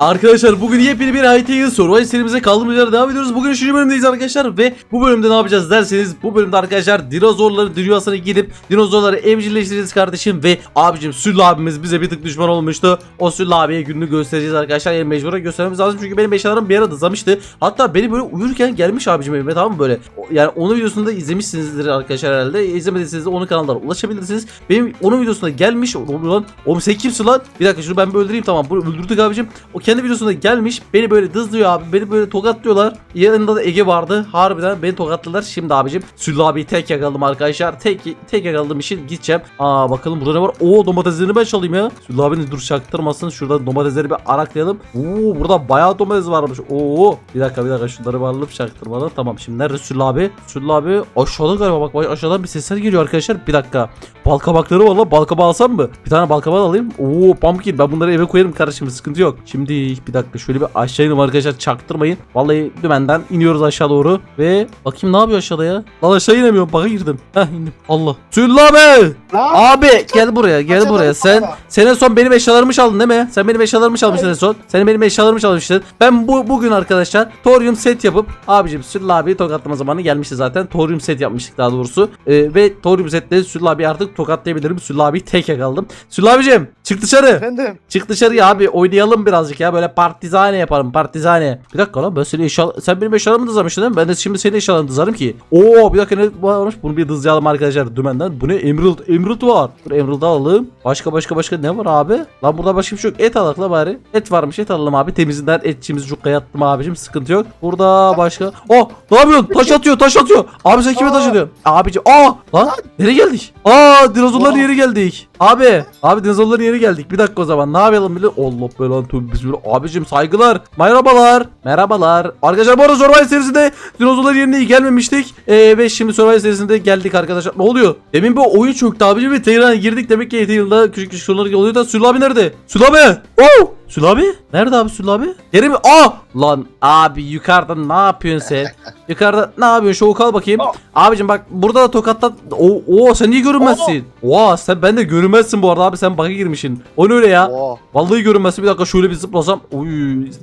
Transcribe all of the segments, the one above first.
Arkadaşlar bugün yepyeni bir Haytay'ın Survival serimize kaldığımız yerden devam ediyoruz. Bugün 3. bölümdeyiz arkadaşlar ve bu bölümde ne yapacağız derseniz bu bölümde arkadaşlar dinozorları dünyasına gidip dinozorları evcilleştireceğiz kardeşim ve abicim Süllü abimiz bize bir tık düşman olmuştu. O Süllü abiye gününü göstereceğiz arkadaşlar. Yani mecburen göstermemiz lazım çünkü benim eşyalarım bir ara dızamıştı. Hatta beni böyle uyurken gelmiş abicim evime tamam mı böyle. Yani onun videosunu da izlemişsinizdir arkadaşlar herhalde. İzlemediyseniz de onun kanallara ulaşabilirsiniz. Benim onun videosunda gelmiş. Oğlum sen kimsin lan? Bir dakika şunu ben bir öldüreyim tamam. Bunu öldürdük abicim. O kendi videosunda gelmiş. Beni böyle dızlıyor abi. Beni böyle tokatlıyorlar. Yanında da Ege vardı. Harbiden beni tokatladılar. Şimdi abicim Süllü abiyi tek yakaladım arkadaşlar. Tek tek yakaladığım için gideceğim. Aa bakalım burada ne var? Oo domateslerini ben çalayım ya. Süllü abinin dur çaktırmasın. Şurada domatesleri bir araklayalım. Oo burada bayağı domates varmış. Oo bir dakika bir dakika şunları bir alıp çaktırmadan. Tamam şimdi nerede Süllü abi? Süllü abi aşağıda galiba bak, aşağıdan bir sesler geliyor arkadaşlar. Bir dakika. Balkabakları var lan. Balkaba alsam mı? Bir tane balkaba alayım. Oo pumpkin. Ben bunları eve koyarım kardeşim. Sıkıntı yok. Şimdi bir dakika şöyle bir aşağı inelim arkadaşlar. Çaktırmayın. Vallahi dümenden iniyoruz aşağı doğru. Ve bakayım ne yapıyor aşağıda ya? Lan aşağı inemiyorum. Baka girdim. Heh indim. Allah. Süllü abi. Abi gel buraya gel buraya. Sen en son benim eşyalarımı çaldın değil mi? Sen benim eşyalarımı çalmıştın en son. Sen benim eşyalarımı çalmıştın. Ben bu bugün arkadaşlar Torium set yapıp abicim Süllü abiyi tokatlama zamanı gelmişti zaten. Torium set yapmıştık daha doğrusu. Ee, ve Torium setle Süllü abi artık tokatlayabilirim. Süllü abiyi tek yakaladım. Süllü abicim çık dışarı. Efendim. Çık dışarıya abi oynayalım birazcık ya böyle partizane yapalım partizane. Bir dakika lan ben seni eşya sen benim eşyalarımı dızamıştın değil mi? Ben de şimdi senin eşyalarını dızarım ki. Oo bir dakika ne varmış bunu bir dızlayalım arkadaşlar dümenden. Bu ne emerald emerald var. Dur emerald alalım. Başka başka başka ne var abi? Lan burada başka bir şey yok et alak la bari. Et varmış et alalım abi temizinden etçimizi cukkaya attım abicim sıkıntı yok. Burada başka. Oh ne yapıyorsun? Taş atıyor taş atıyor. Abi sen kime taş atıyorsun? Abicim aa lan nereye geldik? Aa dinozorların yeri geldik. Abi abi dinozorların yeri geldik. Bir dakika o zaman ne yapalım bile? Allah belanı tövbe bismillah. Abicim saygılar. Merhabalar. Merhabalar. Arkadaşlar bu arada Survival serisinde dinozorlar yerine iyi gelmemiştik. Ee, ve şimdi Survival serisinde geldik arkadaşlar. Ne oluyor? Demin bir oyun çöktü abicim ve tekrar girdik. Demek ki yılda küçük küçük sorunlar oluyor da Sül abi nerede? Sül abi. Oh! Sül abi? Nerede abi Sül abi? Yeri mi? Aa! Lan abi yukarıda ne yapıyorsun sen? Yukarıda ne yapıyorsun? Şovu kal bakayım. Aa. Abicim bak burada da tokatla. Oo, oo sen niye görünmezsin? Oha sen ben de görünmezsin bu arada abi sen bug'a girmişsin. O ne öyle ya? Oo. Vallahi görünmezsin. Bir dakika şöyle bir zıplasam. Uy,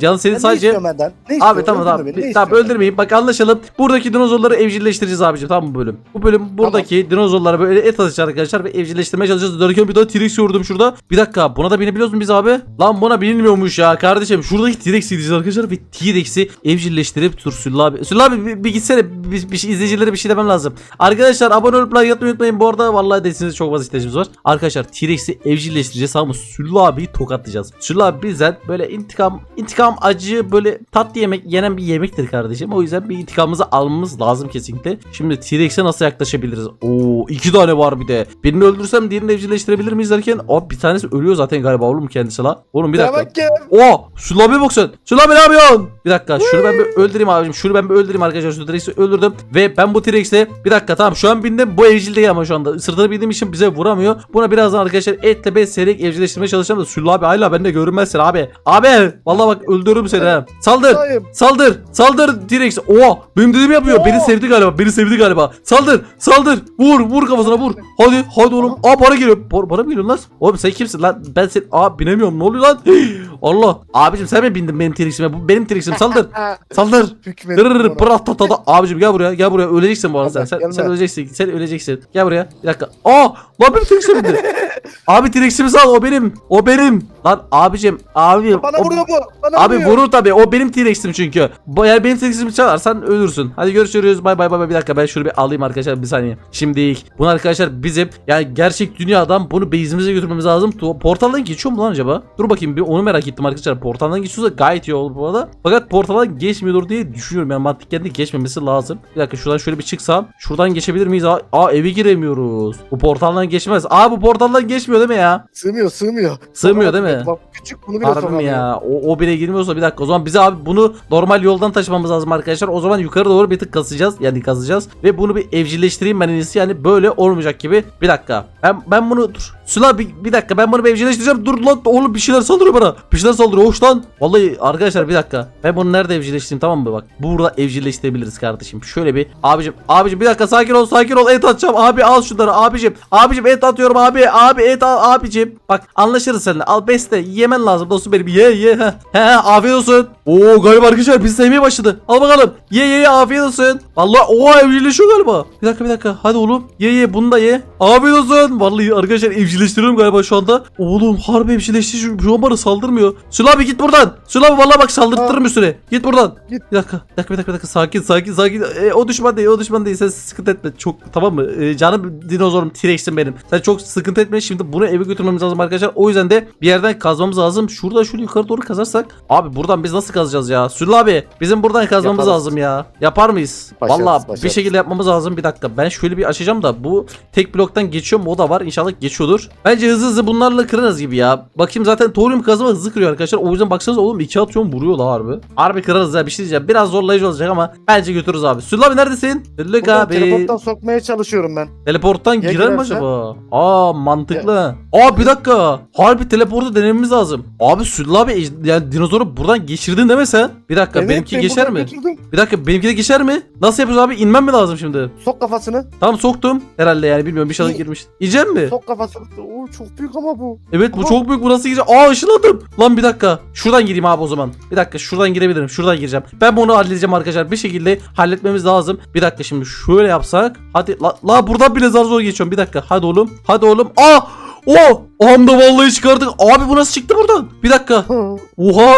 canı senin Ne sadece istiyorsun benden? Ne Abi tamam tamam. Beni, ne tamam öldürmeyin. Bak anlaşalım. Buradaki dinozorları evcilleştireceğiz abicim. Tamam bu bölüm. Bu bölüm buradaki dinozorlara böyle et atacağız arkadaşlar ve evcilleştirmeye çalışacağız. Dörken bir daha T-Rex gördüm şurada. Bir dakika buna da binebiliyoruz mu biz abi? Lan buna binilmiyormuş ya kardeşim. Şuradaki T-Rex'i gideceğiz arkadaşlar ve T-Rex'i evcilleştirip dur Süllü abi. Süllü abi bir, bir gitsene. Bir, bir şey, izleyicilere bir şey demem lazım. Arkadaşlar abone olup like atmayı unutmayın. Bu arada vallahi desiniz çok fazla ihtiyacımız var. Arkadaşlar T-Rex'i evcilleştireceğiz ama Süllü abiyi tokatlayacağız. Süllü abi bizden böyle intikam intikam acı böyle tatlı yemek yenen bir yemektir kardeşim. O yüzden bir intikamımızı almamız lazım kesinlikle. Şimdi T-Rex'e nasıl yaklaşabiliriz? Oo iki tane var bir de. Birini öldürsem diğerini evcilleştirebilir miyiz derken o bir tanesi ölüyor zaten galiba oğlum kendisi la. Oğlum bir dakika. Ya. Oo, Sülo abi bak sen. Ne yapıyorsun? Bir dakika şunu ben bir öldüreyim abicim. Şunu ben bir öldüreyim arkadaşlar. Şu T-Rex'i öldürdüm. Ve ben bu T-Rex'e bir dakika tamam şu an bindim. Bu evcil değil ama şu anda. Sırtını bindiğim için bize vuramıyor. Buna birazdan arkadaşlar etle besleyerek evcilleştirmeye çalışacağım da Sülo abi hala bende görünmezsin abi. Abi vallahi bak öldürürüm seni ha. Saldır. Saldır. Saldır T-Rex. Oo, benim dediğimi yapıyor. Oo. Beni sevdi galiba. Beni sevdi galiba. Saldır. Saldır. Vur. Vur kafasına vur. Hadi. Hadi oğlum. Aa para geliyor. Para, para mı geliyor lan? Oğlum sen kimsin lan? Ben sen Aa binemiyorum. Ne oluyor lan? Allah. Abicim sen mi bindin benim T-Rex'ime? Bu benim T-Rex'im. Saldır. Saldır. Hükmet. Dırırır pırat tatada. Abicim gel buraya. Gel buraya. Öleceksin bu arada sen. Sen, sen öleceksin. Sen öleceksin. Gel buraya. Bir dakika. Aa! Lan benim T-Rex'ime bindi. Abi T-Rex'imi sal. O benim. O benim. Lan abicim. Abi. Bana o- vuruyor bu. Bana Abi vuruyor. vurur tabi. O benim T-Rex'im çünkü. Eğer benim T-Rex'imi çalarsan ölürsün. Hadi görüşürüz. Bay bay bay bay. Bir dakika ben şunu bir alayım arkadaşlar bir saniye. Şimdi bunu arkadaşlar bizim yani gerçek dünyadan bunu base'imize götürmemiz lazım. Portaldan geçiyor mu lan acaba? Dur bakayım bir onu merak ettim arkadaşlar. Portaldan geçiyorsa gayet iyi olur bu arada. Fakat portaldan geçmiyordur diye düşünüyorum. Yani mantıken de geçmemesi lazım. Bir dakika şuradan şöyle bir çıksam. Şuradan geçebilir miyiz? Aa, aa eve giremiyoruz. Bu portaldan geçmez. Aa bu portaldan geçmiyor değil mi ya? Sığmıyor sığmıyor. Sığmıyor değil mi? Bak küçük bunu bile Harbi ya? O, o bile girmiyorsa bir dakika. O zaman bize abi bunu normal yoldan taşımamız lazım arkadaşlar. O zaman yukarı doğru bir tık kasacağız. Yani kazacağız. Ve bunu bir evcilleştireyim ben en iyisi. Yani böyle olmayacak gibi. Bir dakika. Ben ben bunu dur. Sıla bir, bir dakika ben bunu bir evcilleştireceğim. Dur lan oğlum bir şeyler saldırıyor bana. Bana. Peşinden saldırıyor. Hoş lan. Vallahi arkadaşlar bir dakika. Ben bunu nerede evcilleştireyim tamam mı bak. Burada evcilleştirebiliriz kardeşim. Şöyle bir abicim abicim bir dakika sakin ol sakin ol et atacağım. Abi al şunları abicim. Abicim et atıyorum abi. Abi et al abicim. Bak anlaşırız seninle. Al beste yemen lazım dostum benim. Ye ye. He he afiyet olsun. Oo galiba arkadaşlar biz sevmeye başladı. Al bakalım. Ye ye ye afiyet olsun. Vallahi oha evcilleşiyor galiba. Bir dakika bir dakika. Hadi oğlum. Ye ye bunu da ye. Afiyet olsun. Vallahi arkadaşlar evcilleştiriyorum galiba şu anda. Oğlum harbi evcilleşti. Şu an bana saldırmıyor. Sülo abi git buradan. Sülo abi vallahi bak saldırtırım üstüne. Git buradan. Git. Bir dakika. Bir dakika bir dakika. Bir dakika. Sakin sakin sakin. E, o düşman değil o düşman değil. Sen sıkıntı etme. Çok tamam mı? E, canım dinozorum T-Rex'im benim. Sen çok sıkıntı etme. Şimdi bunu eve götürmemiz lazım arkadaşlar. O yüzden de bir yerden kazmamız lazım. Şurada şöyle yukarı doğru kazarsak. Abi buradan biz nasıl kazacağız ya? Sülo abi bizim buradan kazmamız Yaparız. lazım ya. Yapar mıyız? Başarırız, Vallahi bir başarırız. şekilde yapmamız lazım. Bir dakika. Ben şöyle bir açacağım da bu tek bloktan geçiyor mu? O da var. İnşallah geçiyordur. Bence hızlı hızlı bunlarla kırarız gibi ya. Bakayım zaten torium kazma hızlı kırıyor arkadaşlar. O yüzden baksanıza oğlum iki atıyorum vuruyor la harbi. Harbi kırarız ya bir şey diyeceğim. Biraz zorlayıcı olacak ama bence götürürüz abi. Sülle abi neredesin? Buradan abi. teleporttan sokmaya çalışıyorum ben. Teleporttan Ya girer mi acaba? Aa mantıklı. Aa bir dakika. Harbi teleportu denememiz lazım. Abi Sülle abi yani dinozoru buradan geçirdin deme sen. Bir dakika Evet, benimki ben geçer mi? götürdüm. Bir dakika benimki de geçer mi? Nasıl yapıyoruz abi? İnmem mi lazım şimdi? Sok kafasını. Tamam soktum. Herhalde yani bilmiyorum bir şey girmiş. Yiyeceğim mi? Sok kafasını. Oo çok büyük ama bu. Evet bu Ama- çok büyük burası gideceğim. Aa ışınladım. Lan bir dakika. Şuradan gireyim abi o zaman. Bir dakika şuradan girebilirim. Şuradan gireceğim. Ben bunu halledeceğim arkadaşlar. Bir şekilde halletmemiz lazım. Bir dakika şimdi şöyle yapsak. Hadi la, la buradan bile zar zor geçiyorum. Bir dakika. Hadi oğlum. Hadi oğlum. Aa! O! Anda vallahi çıkardık. Abi bu nasıl çıktı buradan? Bir dakika. Oha!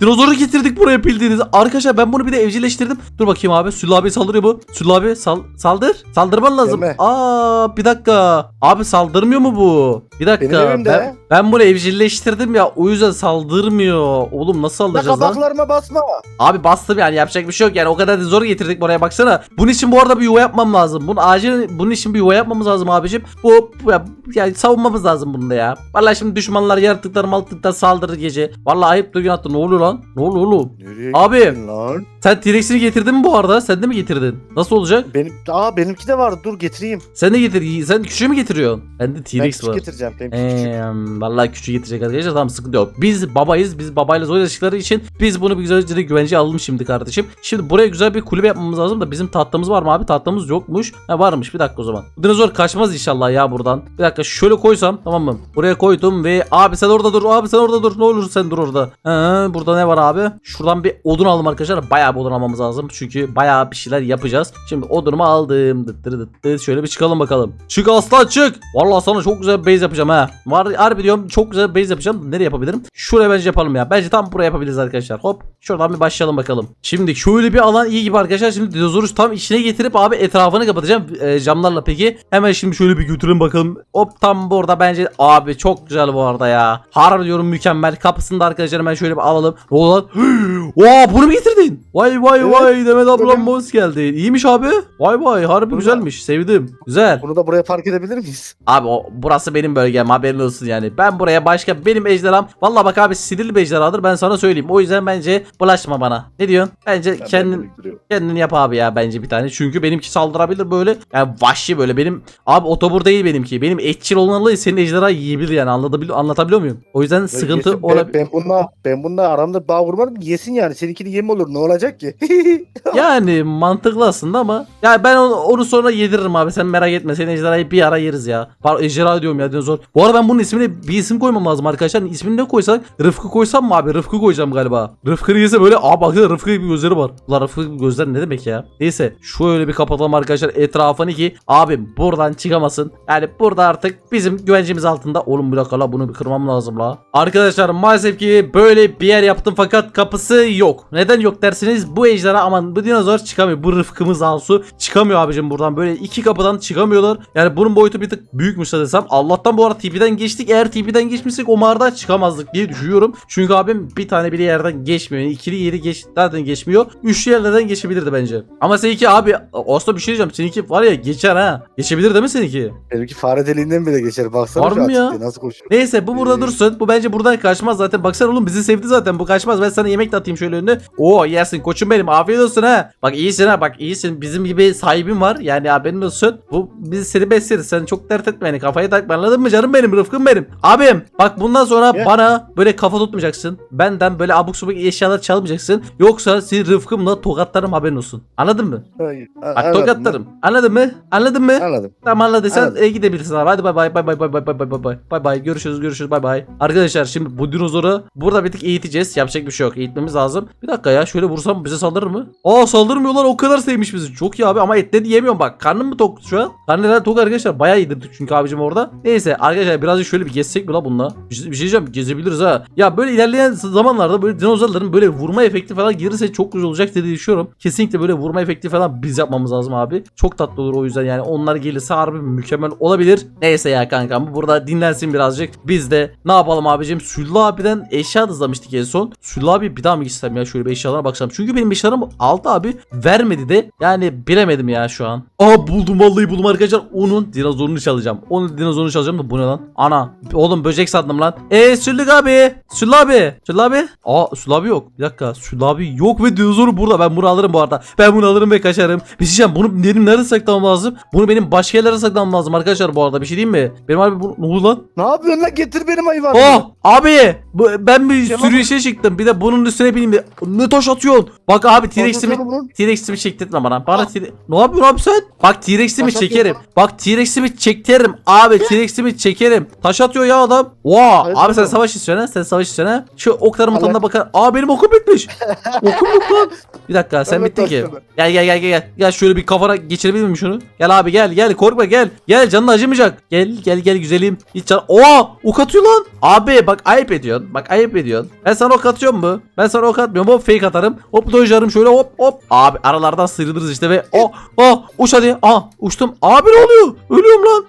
Dinozoru getirdik buraya bildiğiniz. Arkadaşlar ben bunu bir de evcilleştirdim. Dur bakayım abi. Süllü abi saldırıyor bu. Süllü abi sal saldır. Saldırman lazım. Deme. Aa bir dakika. Abi saldırmıyor mu bu? Bir dakika. Evimde. Ben, ben bunu evcilleştirdim ya. O yüzden saldırmıyor. Oğlum nasıl La saldıracağız lan? kabaklarıma basma. Abi bastım yani yapacak bir şey yok yani o kadar da zor getirdik buraya baksana. Bunun için bu arada bir yuva yapmam lazım. Bunun acil bunun için bir yuva yapmamız lazım abicim. Bu, bu ya, yani savunmamız lazım bunda ya. Vallahi şimdi düşmanlar yaratıklar maltıklar saldırır gece. Vallahi ayıp da gün attı. Ne oluyor lan? Ne oluyor oğlum? Nereye Abi. lan? Sen T-Rex'ini getirdin mi bu arada? Sen de mi getirdin? Nasıl olacak? Benim, aa benimki de var. Dur getireyim. Sen de getir. Sen küçüğü mü getiriyorsun? Bende Ben T-Rex var. getireceğim. Benimki küçük. Eee vallahi küçük getirecek arkadaşlar tamam sıkıntı yok. Biz babayız biz babayla zor yaşadıkları için biz bunu bir güzelce de güvenceye alalım şimdi kardeşim. Şimdi buraya güzel bir kulübe yapmamız lazım da bizim tahtamız var mı abi tahtamız yokmuş. Ha varmış bir dakika o zaman. Bu dinozor kaçmaz inşallah ya buradan. Bir dakika şöyle koysam tamam mı? Buraya koydum ve abi sen orada dur abi sen orada dur ne olur sen dur orada. Ha, burada ne var abi? Şuradan bir odun aldım arkadaşlar bayağı bir odun almamız lazım. Çünkü bayağı bir şeyler yapacağız. Şimdi odunumu aldım. Dıt dıt dıt dıt. Şöyle bir çıkalım bakalım. Çık aslan çık. Vallahi sana çok güzel bir base yapacağım ha. Var harbi diyorum çok güzel bir base yapacağım. Nereye yapabilirim? Şuraya bence yapalım ya. Bence tam buraya yapabiliriz arkadaşlar. Hop. Şuradan bir başlayalım bakalım. Şimdi şöyle bir alan iyi gibi arkadaşlar. Şimdi dinozoru tam içine getirip abi etrafını kapatacağım e, camlarla peki. Hemen şimdi şöyle bir götürelim bakalım. Hop tam burada bence abi çok güzel bu arada ya. Harbi diyorum mükemmel. Kapısını da arkadaşlar hemen şöyle bir alalım. Lan? Oha bunu mu getirdin? Vay vay Evet, vay Demet ablam hoş geldi. İyiymiş abi. Vay vay harbi Burada. güzelmiş. Sevdim. Güzel. Bunu da buraya park edebilir miyiz? Abi o, burası benim bölgem haberin olsun yani. Ben buraya başka benim ejderham. Vallahi bak abi sinirli bir ejderhadır ben sana söyleyeyim. O yüzden bence bulaşma bana. Ne diyorsun? Bence kendin kendin yap abi ya bence bir tane. Çünkü benimki saldırabilir böyle. Yani vahşi böyle benim. Abi otobur değil benimki. Benim etçil olmalı senin ejderha yiyebilir yani anlatabiliyor, anlatabiliyor muyum? O yüzden sıkıntı Yesin, olabilir. Ben, ben bununla ben bununla aramda bağ kurmadım. Yesin yani. Seninkini yem olur. Ne olacak ki? Yani mantıklı aslında ama ya ben onu, onu sonra yediririm abi sen merak etme senin ejderhayı bir ara yeriz ya. Pardon ejderha diyorum ya dinozor. Bu arada ben bunun ismini bir isim koymam lazım arkadaşlar. İsmini ne koysak Rıfkı koysam mı abi? Rıfkı koyacağım galiba. Rıfkı neyse böyle aa baksana Rıfkı gibi gözleri var. Ulan Rıfkı gibi gözler ne demek ya? Neyse şöyle bir kapatalım arkadaşlar etrafını ki abim buradan çıkamasın. Yani burada artık bizim güvencemiz altında. Oğlum bir dakika la bunu bir kırmam lazım la. Arkadaşlar maalesef ki böyle bir yer yaptım fakat kapısı yok. Neden yok dersiniz bu ejderha aman bu dinozor çıkamıyor. Bu Rıfkımız Alsu çıkamıyor abicim buradan. Böyle iki kapıdan çıkamıyorlar. Yani bunun boyutu bir tık büyükmüş desem. Allah'tan bu arada TP'den geçtik. Eğer TP'den geçmişsek o mağaradan çıkamazdık diye düşünüyorum. Çünkü abim bir tane bile yerden geçmiyor. Yani ikili yeri geç, zaten geçmiyor. Üçlü yerlerden geçebilirdi bence. Ama seninki abi aslında bir şey diyeceğim. Seninki var ya geçer ha. Geçebilir değil mi seninki? Benimki fare deliğinden bile geçer. Baksana Var mı ya? Açıklığı Nasıl koşuyor? Neyse bu burada Ee, dursun. Bu bence buradan kaçmaz zaten. Baksana oğlum bizi sevdi zaten. Bu kaçmaz. Ben sana yemek de atayım şöyle önüne. Oo yersin koçum benim afiyet olsun ha. Bak iyisin ha bak iyisin bizim gibi sahibim var yani haberin olsun. Bu biz seni besleriz sen çok dert etme yani kafayı takma anladın mı canım benim rıfkım benim. Abim bak bundan sonra Ya. bana böyle kafa tutmayacaksın. Benden böyle abuk subuk eşyalar çalmayacaksın. Yoksa seni rıfkımla tokatlarım haberin olsun. Anladın mı? Hayır. Bak tokatlarım. Anladın mı? Anladın mı? Anladım. Tamam anladıysan Anladım. e, gidebilirsin abi. Hadi bay bay bay bay bay bay bay bay bay bay görüşürüz görüşürüz bay bay. Arkadaşlar şimdi bu dinozoru burada bir tık eğiteceğiz. Yapacak bir şey yok. Eğitmemiz lazım. Bir dakika ya şöyle vursam bize saldırır mı? Aa saldırmıyorlar o kadar sevmiş bizi. Çok iyi abi ama etleri yemiyorum bak. Karnım mı tok şu an? Karnım tok arkadaşlar. Bayağı yedirdik çünkü abicim orada. Neyse arkadaşlar birazcık şöyle bir gezsek mi la bununla? Bir şey, bir şey diyeceğim gezebiliriz ha. Ya böyle ilerleyen zamanlarda böyle dinozorların böyle vurma efekti falan gelirse çok güzel olacak diye düşünüyorum. Kesinlikle böyle vurma efekti falan biz yapmamız lazım abi. Çok tatlı olur o yüzden yani onlar gelirse harbi mükemmel olabilir. Neyse ya kankam bu burada dinlensin birazcık. Biz de ne yapalım abicim? Süllü abiden eşya dızlamıştık en son. Süllü abi bir daha mı gitsem ya şöyle bir eşyalara baksam. Çünkü benim eşyalarım aldı abi vermedi de yani bilemedim ya şu an. Aa buldum vallahi buldum arkadaşlar. Onun dinozorunu çalacağım. Onun dinozorunu çalacağım da bu ne lan? Ana. Oğlum böcek sandım lan. Eee Süllü abi. Süllü abi. Süllü abi. Aa Süllü abi yok. Bir dakika. Süllü abi yok ve dinozoru burada. Ben bunu alırım bu arada. Ben bunu alırım ve kaçarım. Bir şey. Bunu benim nerede saklamam lazım? Bunu benim başka yerlere saklamam lazım arkadaşlar bu arada. Bir şey diyeyim mi? Benim abi bu ne lan? Ne yapıyorsun lan? Getir benim hayvanımı. Oh abi bu, ben bir Tamam. sürüyüşe çıktım. Bir de bunun üstüne bineyim. de- Ne taş atıyorsun? Bak abi T-Rex'imi Anlatıyorum bunun. T-Rex'imi çektirtme bana. Bana T- Ne yapıyorsun abi sen? Bak T-Rex'imi Taş çekerim. atıyor Bak T-Rex'imi çektiririm. Abi T-Rex'imi çekerim. Taş atıyor ya adam. Wow. Hayır, abi sen savaş istiyorsun ha? Sen savaş istiyorsun ha? Şu oklarımın Allah. tadına bakar. Aa benim okum bitmiş. okum yok lan. Bir dakika sen Evet, bittin ki. Gel gel gel gel gel. Gel şöyle bir kafana geçirebilir miyim şunu? Gel abi gel gel korkma gel. Gel canın acımayacak. Gel gel gel güzelim. Hiç can... Oha ok atıyor lan. Abi bak ayıp ediyorsun. Bak ayıp ediyorsun. Ben sana ok atıyorum mu? Ben sana ok atmıyorum. Hop fake atarım. Hop dojlarım şöyle hop hop. Abi aralardan sıyrılırız işte ve oh oh uç hadi. Aa uçtum. Abi ne oluyor? Ölüyorum lan.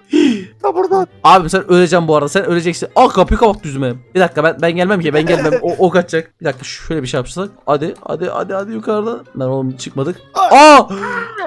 Ta buradan. Abi sen öleceksin bu arada. Sen öleceksin. Aa kapıyı kapat düzüme. Bir dakika ben ben gelmem ki. Ben gelmem. O ok atacak. Bir dakika şöyle bir şey yapsak. Hadi hadi hadi hadi yukarıda. Ben oğlum çıkmadık. Aa!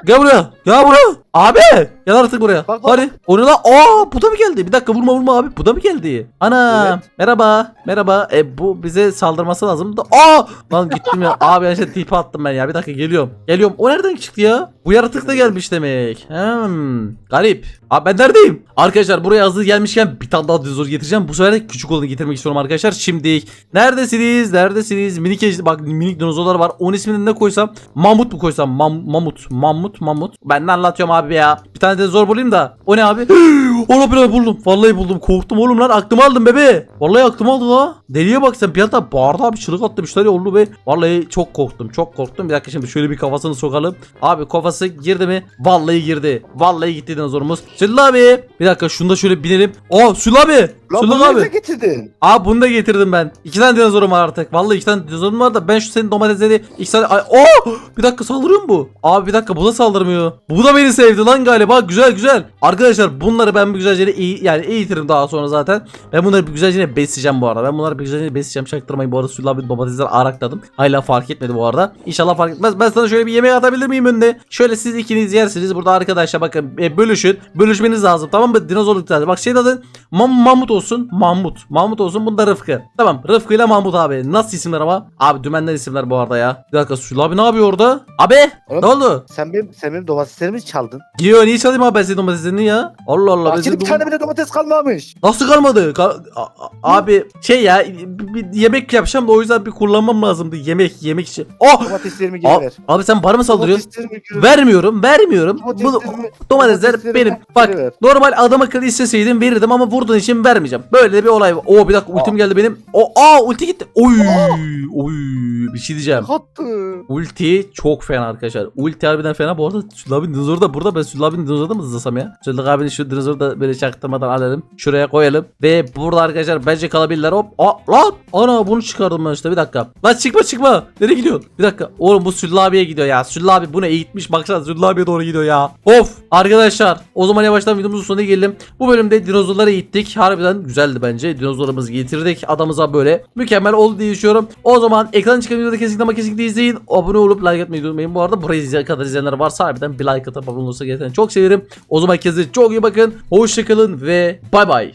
Gel buraya. Gel buraya. Abi! Gel artık buraya. Bak, bak. Hadi. O ne lan? Aa! Bu da mı geldi? Bir dakika vurma vurma abi. Bu da mı geldi? Ana! Evet. Merhaba. Merhaba. E bu bize saldırması lazım da. Aa! Lan gittim ya. Abi ben işte tipi attım ben ya. Bir dakika geliyorum. Geliyorum. O nereden çıktı ya? Bu yaratık da gelmiş demek. Hmm. Garip. Abi ben neredeyim? Arkadaşlar buraya hazır gelmişken bir tane daha dinozor getireceğim. Bu sefer de küçük olanı getirmek istiyorum arkadaşlar. Şimdi neredesiniz? Neredesiniz? Minik ej- bak minik dinozorlar var. Onun ismini ne koysam? Mamut mu koysam? Mam mamut. Mamut mamut. Ben ne anlatıyorum abi ya? Bir tane dinozor bulayım da. O ne abi? Onu bir buldum. Vallahi buldum. Korktum oğlum lan. Aklımı aldım bebe. Vallahi aklımı aldı la. Deliye bak sen bir anda bağırdı abi çığlık attı bir şeyler oldu be. Vallahi çok korktum. Çok korktum. Bir dakika şimdi şöyle bir kafasını sokalım. Abi kafası girdi mi? Vallahi girdi. Vallahi gitti dinozorumuz. Süllü abi. Bir dakika şunu da şöyle binelim. Aa Süllü abi. Lan bunu abi. nereye getirdin? Aa bunu da getirdim ben. İki tane dinozorum var artık. Vallahi iki tane dinozorum var da ben şu senin domatesleri iki tane... Ay, oh! Bir dakika saldırıyor mu bu? Abi bir dakika bu da saldırmıyor. Bu da beni sevdi lan galiba. Güzel güzel. Arkadaşlar bunları ben bir güzelce iyi, yani eğitirim daha sonra zaten. Ben bunları bir güzelce besleyeceğim bu arada. Ben bunları bir güzelce besleyeceğim. Çaktırmayın bu arada Sülla abi domatesler arakladım. Hala fark etmedi bu arada. İnşallah fark etmez. Ben sana şöyle bir yemek atabilir miyim önüne? Şöyle siz ikiniz yersiniz. Burada arkadaşlar bakın e, bölüşün. Bölüşmeniz lazım. Tamam mı? Dinozorluk tarzı. Bak şey adın Mam Mahmut olsun. Mahmut. Mahmut olsun. Bunda Rıfkı. Tamam. Rıfkı ile Mahmut abi. Nasıl isimler ama? Abi dümenden isimler bu arada ya. Bir dakika Sülla abi ne yapıyor orada? Abi Oğlum, ne oldu? Sen benim, sen benim domateslerimi çaldın. Gidiyor niye çalayım abi ben senin domateslerini ya? Allah Allah. Bahçede bir tane bile domates kalmamış. Nasıl kalmadı? Ka- a- a- abi şey ya bir, yemek yapacağım da o yüzden bir kullanmam lazımdı. Yemek yemek için. Oh! Domateslerimi geri ver. abi sen bana mı saldırıyorsun? Vermiyorum, vermiyorum. Bu domatesler domateslerimi benim. Bak ver. normal adam akıllı isteseydim verirdim ama vurduğun için vermeyeceğim. Böyle de bir olay var. Oo bir dakika ultim geldi benim. O aa ulti gitti. Oy! Oy! Bir şey diyeceğim. Kattı. Ulti çok fena arkadaşlar. Ulti harbiden fena. Bu arada Süllü abinin dinozoru da burada. Ben Süllü abinin dinozoru da mı hızlasam ya? Süllü abinin şu dinozoru da böyle çaktırmadan alalım. Şuraya koyalım. Ve burada arkadaşlar bence kalabilirler. Hop. Aa, lan. Ana bunu çıkardım ben işte. Bir dakika. Lan çıkma çıkma. Nereye gidiyorsun? Bir dakika. Oğlum bu Süllü abiye gidiyor ya. Süllü abi bunu eğitmiş. Baksana Süllü abiye doğru gidiyor ya. Of. Arkadaşlar. O zaman yavaştan videomuzun sonuna gelelim. Bu bölümde dinozorları eğittik. Harbiden güzeldi bence. Dinozorlarımızı getirdik. Adamıza böyle mükemmel oldu diye düşünüyorum. O zaman ekran çıkan videoda kesinlikle ama kesinlikle izleyin. Abone olup like atmayı unutmayın. Bu arada burayı izleyen kadar izleyenler varsa harbiden bir like atıp abone olursa gerçekten çok sevinirim. O zaman kendinize çok iyi bakın. Hoşçakalın ve bay bay.